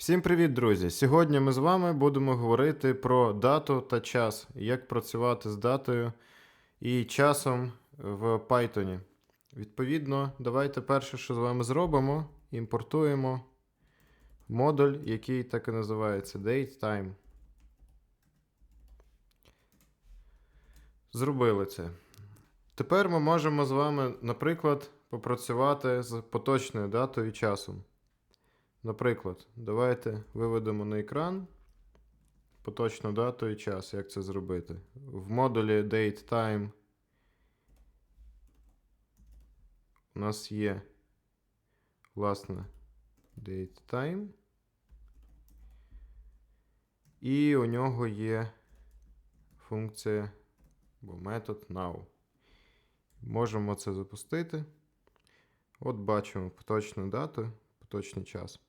Всім привіт, друзі! Сьогодні ми з вами будемо говорити про дату та час, як працювати з датою і часом в Python. Відповідно, давайте перше, що з вами зробимо, імпортуємо модуль, який так і називається DateTime. Зробили це. Тепер ми можемо з вами, наприклад, попрацювати з поточною датою і часом. Наприклад, давайте виведемо на екран поточну дату і час, як це зробити. В модулі DateTime у нас є, власне, DateTime. І у нього є функція або метод now. Можемо це запустити. От бачимо поточну дату, поточний час.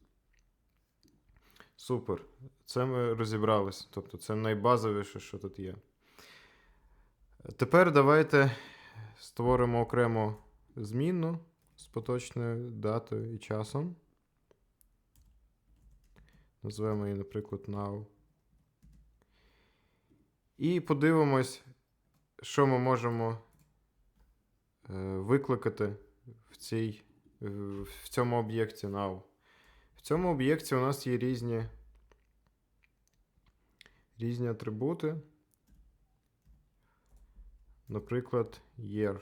Супер. Це ми розібралися. Тобто це найбазовіше, що тут є. Тепер давайте створимо окрему змінну з поточною датою і часом. Назвемо її, наприклад, now. І подивимось, що ми можемо е, викликати в, цій, в цьому об'єкті now. В цьому об'єкті у нас є різні, різні атрибути. Наприклад, year.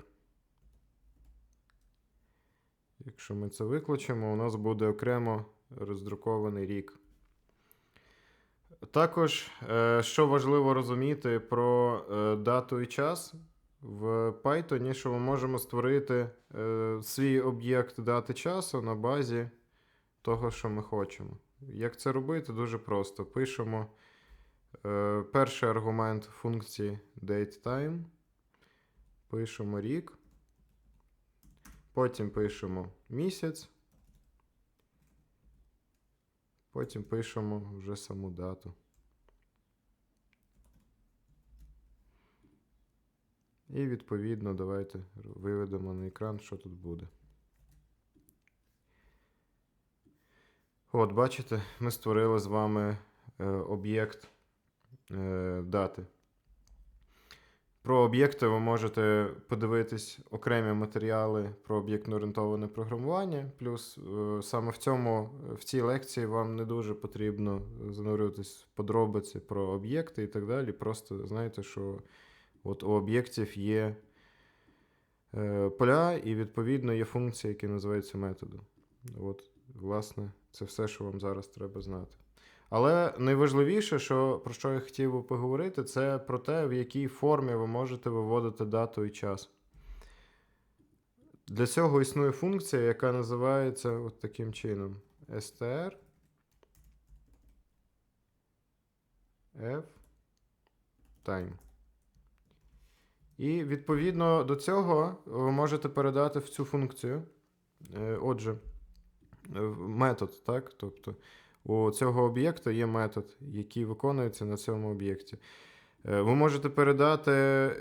Якщо ми це викличемо, у нас буде окремо роздрукований рік. Також, е, що важливо розуміти про е, дату і час, в Python, що ми можемо створити е, свій об'єкт дати часу на базі того, що ми хочемо. Як це робити? Дуже просто. Пишемо е, перший аргумент функції datetime. Пишемо рік. Потім пишемо місяць. Потім пишемо вже саму дату. І відповідно давайте виведемо на екран, що тут буде. От, бачите, ми створили з вами е, об'єкт е, дати. Про об'єкти ви можете подивитись окремі матеріали про об'єктно-орієнтоване програмування. Плюс е, саме в цьому, в цій лекції вам не дуже потрібно занурюватись в подробиці про об'єкти і так далі. Просто знаєте, що от у об'єктів є е, поля, і відповідно є функції, які називаються методом. От, власне, це все, що вам зараз треба знати. Але найважливіше, що, про що я хотів би поговорити, це про те, в якій формі ви можете виводити дату і час. Для цього існує функція, яка називається от таким чином: str f time. І відповідно до цього ви можете передати в цю функцію. Е, Отже, метод, так? Тобто у цього об'єкта є метод, який виконується на цьому об'єкті. Е, Ви можете передати е,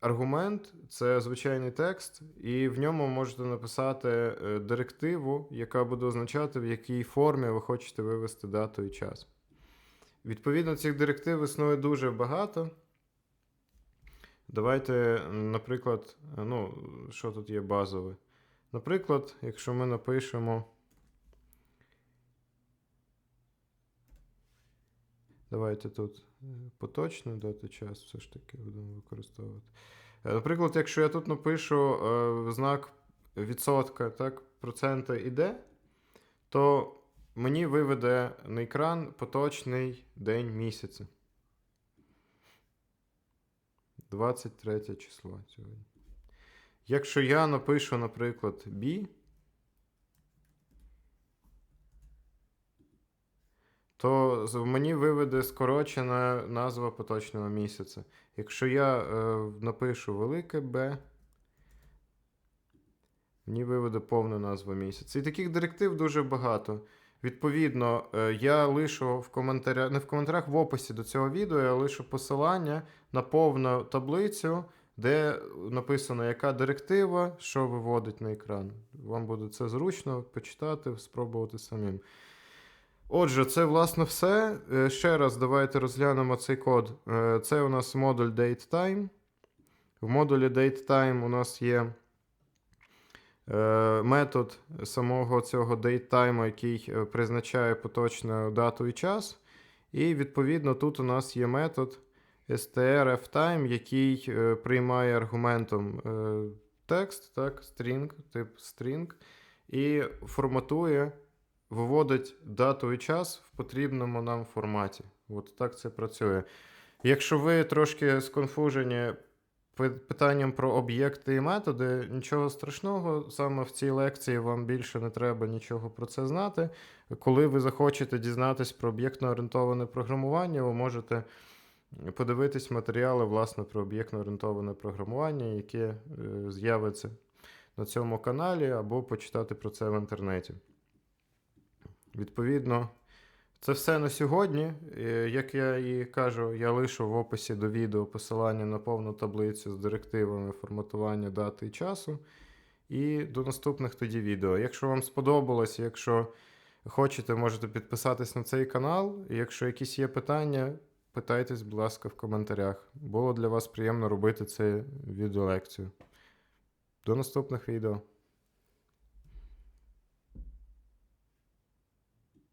аргумент, це звичайний текст, і в ньому можете написати е, директиву, яка буде означати, в якій формі ви хочете вивести дату і час. Відповідно, цих директив існує дуже багато. Давайте, наприклад, ну, що тут є базове. Наприклад, якщо ми напишемо. Давайте тут е, поточну дату час все ж таки будемо використовувати. Е, Наприклад, якщо я тут напишу е, знак відсотка, так, процента іде, то мені виведе на екран поточний день місяця. 23 число сьогодні. Якщо я напишу, наприклад, B, то мені виведе скорочена назва поточного місяця. Якщо я е, напишу велике B, мені виведе повну назву місяця. І таких директив дуже багато. Відповідно, е, я лишу в коментарях, не в коментарях, в описі до цього відео я лишу посилання на повну таблицю, де написано, яка директива, що виводить на екран. Вам буде це зручно почитати, спробувати самим. Отже, це власне все. Е, Ще раз давайте розглянемо цей код. Е, Це у нас модуль DateTime. В модулі DateTime у нас є е, метод самого цього DateTime, який призначає поточну дату і час. І відповідно тут у нас є метод strftime, який е, приймає аргументом е, текст, так, string, тип string, і форматує, виводить дату і час в потрібному нам форматі. От так це працює. Якщо ви трошки сконфужені питанням про об'єкти і методи, нічого страшного, саме в цій лекції вам більше не треба нічого про це знати. Коли ви захочете дізнатись про об'єктно-орієнтоване програмування, ви можете подивитись матеріали власне про об'єктно-орієнтоване програмування, яке е, з'явиться на цьому каналі, або почитати про це в інтернеті. Відповідно, це все на сьогодні. Е, Як я і кажу, я лишу в описі до відео посилання на повну таблицю з директивами форматування дати і часу. І до наступних тоді відео. Якщо вам сподобалось, якщо хочете, можете підписатись на цей канал. Якщо якісь є питання, питайтесь, будь ласка, в коментарях. Було для вас приємно робити це відеолекцію. До наступних відео.